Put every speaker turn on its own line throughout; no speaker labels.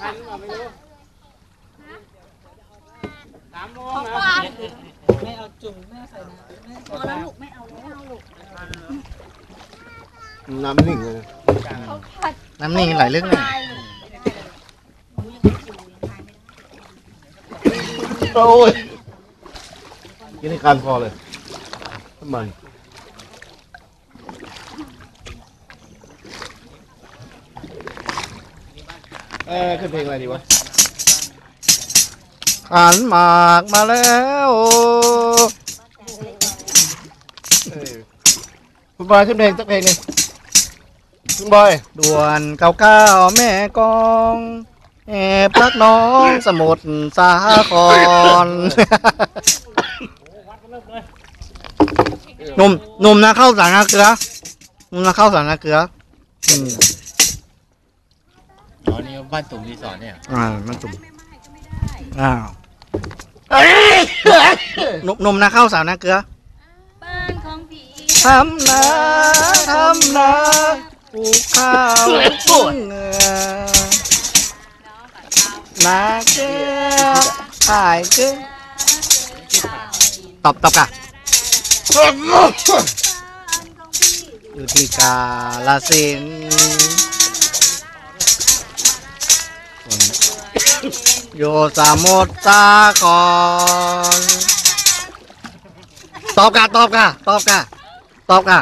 ทันหรือเปลาไม่รู้สามโมงนะ
ไม่เอาจุ่มไม่เอาใส่น้ำไม่
พอแล้วลูกไม่เอาแล้วลูก
น้ำนิ่งเลย
น้ำนิ่งไหลลึกเลย
ตายลูกหนูยังไม่องทาย
โอ้ยกินให้การพอเลยน้ำมัน เออขึ้นเพลงอะไรดีวะ
ขันหมากมาแล้ว
เออคุณบอยขึ้นเพลงสักเพลงหนึ่งคุณบอย
ด่วนเก้าเก้าแม่กองแอบรักน้องสมุทรสาครหนุ่มหนุ่มนะเข้าสารนาเกลือหนุ่มนะเข้าสารนาเกลืออืม
อ๋อนี่ บ้านตุ่มรีสอร์ทเนี่ย
อ่ามันจุ่ม
ไม่ไม่ก็ไม่ได้
อ้าวหนุ่มหนุ่มนะเข้าสารนาเกลือ
บ้านของพี่
ทำนาทำนาปลูกข้าวทุ่งเหงือนาเกลือขายเกลือตอบตอบกะอยู่ที่กาลสิน ธุ์อยู่สมุทรสาครตอบกะตอบกะตอบกะตอบกะ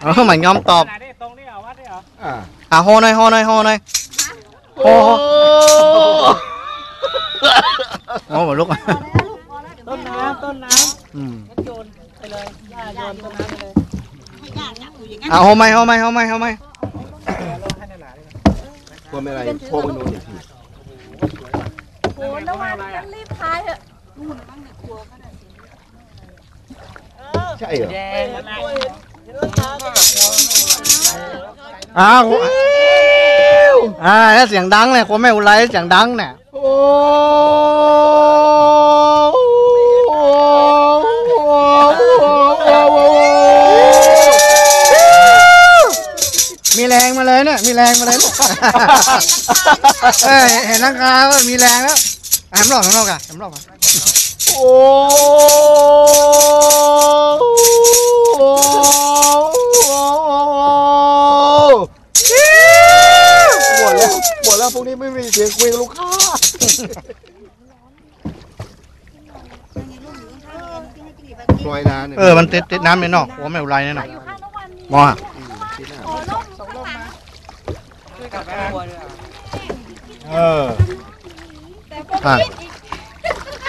เออเหมือนยอมตอบ
ไหนนี่ตรงนี่เหรอวัดนี่เหรอ
อ่า
อะโฮหน่อยโฮหน่อยโฮหน่อย
โอ้
โอ้โหลูก
พอแล้วลูกพอแล้วเดี๋ยว
ต้น
แม่
น้ำต้นน้
อืมำ
งั้นโยนไปเลยย่าโยนต้นน้ำไปเลย
ให้ย่าจับอยู่อย่างนั้น
อะโฮไหมโฮไหมโฮไหมโฮไหม
เราให้หนาๆเลย
กลัวไม่อะไรโค้งมันโดนอีกที
โอ้แล้ววันนั้นรีบพายเถอะนู่นบ้างในครัวก็ได้
ใช่เหรอ
แดงอะไรเห็นต้นน้ำก็แบบ
อ้าวอ่าแล้วเสียงดังเลยคนไม่อุไรเสียงดังเนี่ย
โอ้
มีแรงมาเลยเนี่ยมีแรงมาเลยเนี่ยเอ้ยเห็นร่างกายว่ามีแรงแล้วแหมรอบแหมรอบกันแหมรอบกัน
โอ้หมดแล้วหมดแล้วพวกนี้ไม่มีเสียงคุยกับลูกค้าปล่อยนาเนี่ย
เออมันติดติดน้ำในนอกหัวไม่อุไรเนี่ยหน่อย
อยู่ข้างน้องวันนี้
มองอะ
ที่หน้า
โอ้ล่มข้างหลัง
ช่วยกับแม่ครัวด้วย
เออ
แต่ก็คิดอีก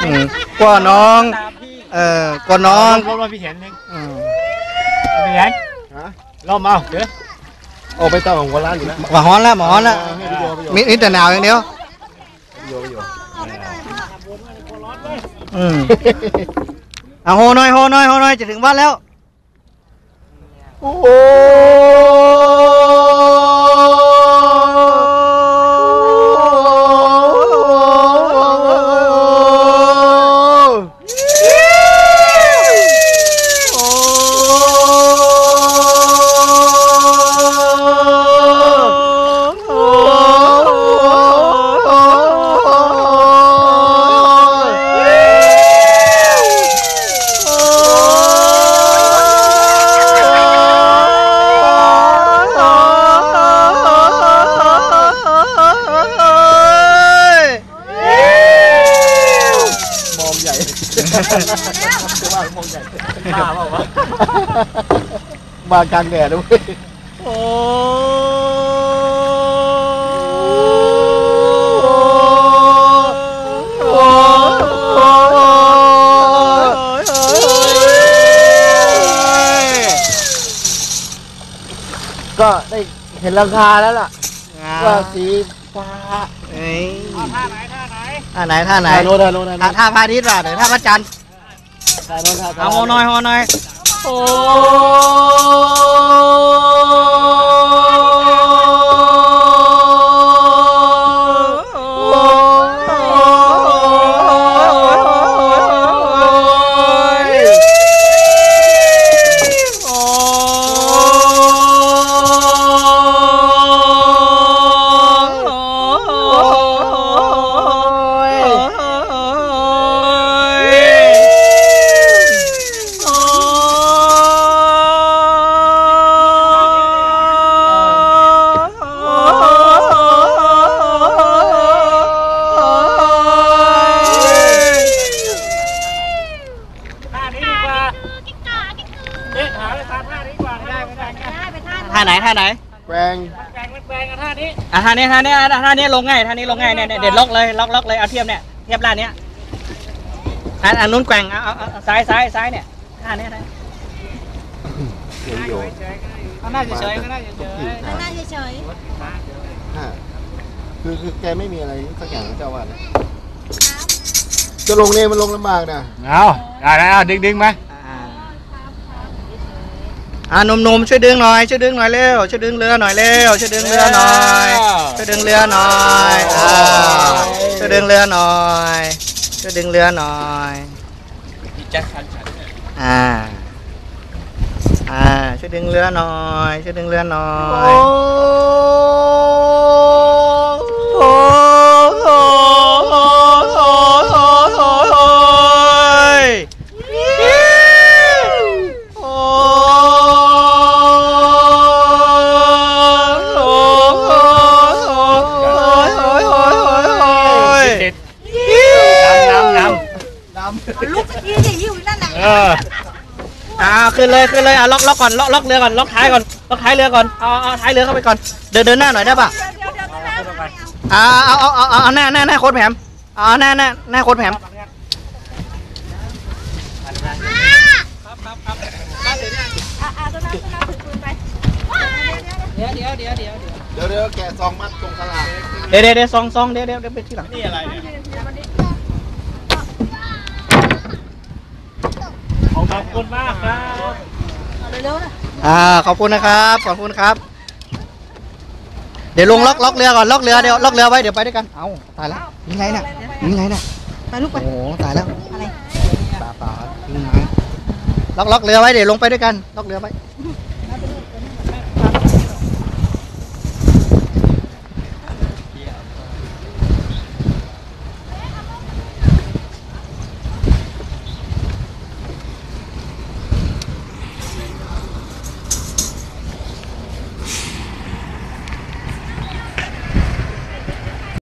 อืมกว่าน้อง
ตามพี่
เออกว่าน้อง
รถมาพี่เห็นเอง
อืม
พี่เห็น
ฮะ
รอบเอาเดี๋ยว
โอ้ไปต่อของหัวร้านอยู่แล้ว
หมาฮ้อนแล้วหมาฮ้อนแล้ว
ให้พี่โยพี่โย
มีมีแต่หนาวอย่างเดียว
พี่โยพี่โย
อืมอะโฮหน่อยโฮหน่อยโฮหน่อยจะถึงบ้านแล้ว
โอ้โหา
เปล่าวะ
มากลางแดดด้วย
โอ้
ก็ได้เห็นราคาแล้วล่ะว่าสีฟ้า
เอ้ย
ท่าไหนท่าไหน
ท่าไหนท่าไหน
ถ่ายโน้ตถ่ายโน้ตถ่ายโน้
ท่า
ต
ท่าพระอาทิตย์ว่ะเดี๋ยวท่าพระจันทร์
ถ่ายโน้ต ถ่าย
เอาโฮหน่อยโฮหน่อย
โอ้
ท่าไหน
แกวง
แกงแกงกันท่านี้
อะท่านี้ท่านี้อะท่านี้ลงง่ายท่านี้ลงง่ายเนี่ยเนี่ยเด็ดล็อกเลยล็อกล็อกเลยเอาเทียบเนี่ยเทียบล่างเนี้ยอันอันนู้นแกว่งเอาเอาเอาซ้ายซ้ายซ้ายเนี่ยท่านี้ท่านี้
เดี๋ยวโยน
ข้างหน้าเฉยๆข้างหน้าเฉย
ข้างหน้าเฉย
ห้าคือคือแกไม่มีอะไรสักอย่างนะเจ้าว่านะจะลงเนี่ยมันลงลำบากนะ
เอาได้แล้วเอาดึงดึงมา
อ่าอ่าหนุ่มๆช่วยดึงหน่อยช่วยดึงหน่อยเร็วช่วยดึงเรือหน่อยเร็วช่วยดึงเรือหน่อยช่วยดึงเรือหน่อยอ่าช่วยดึงเรือหน่อยช่วยดึงเรือหน่อยอ่าอ่าช่วยดึงเรือหน่อยช่วยดึงเรือหน่อยโอ้
ลุกสักทีดิหิวอยู่นั่นแหละำ
เออ
อ่าขึ้นเลยขึ้นเลยอะล็อกล็อกก่อนล็อกล็อกเรือก่อนล็อกท้ายก่อนล็อกท้ายเรือก่อนเอาเอาท้ายเรือเข้าไปก่อนเดินเดินหน้าหน่อยได้ปะ
เดี๋ยวเดี๋ยวเดี๋ยวนะไม่เอา
อ่าเอาเอาเอาเอาเอาหน้าหน้าหน้าโค้ดแผมเอาหน้าหน้าหน้าโค้ดแผม
อ่าอ่าตัวนั้นตัวนั้นถือปืนไป
ๆเดี๋ยวเดี๋ยวเดี๋ยวเดี๋ยวเดี๋ยว
เดี๋ยวเดี๋ยวแกะซองมัดตรงกระลา
เดี๋ยวเดี๋ยวเดี๋ยวซองซองเดี๋ยวเดี๋ยวเดี๋ยวไปที่หลัง
นี่อะไรเนี่ยขอบ คุณมากครับ
เอาเร็วๆนะ
อ่าขอบคุณนะครับขอบคุณครับ เดี๋ยวลงล็อกล็อกเรือก่อนล็อกเรือเดี๋ยวล็อกเรือไว้เดี๋ยวไปด้วยกันเอาตายแล้วยังไงน่ะยังไงน่ะ
ไปลูกไป
โอ้โหตายแล้ว
อะไร
ป่าป่ายิงไงล็อกล็อกเรือไว้เดี๋ยวลงไปด้วยกันล็อกเรือไว้
เ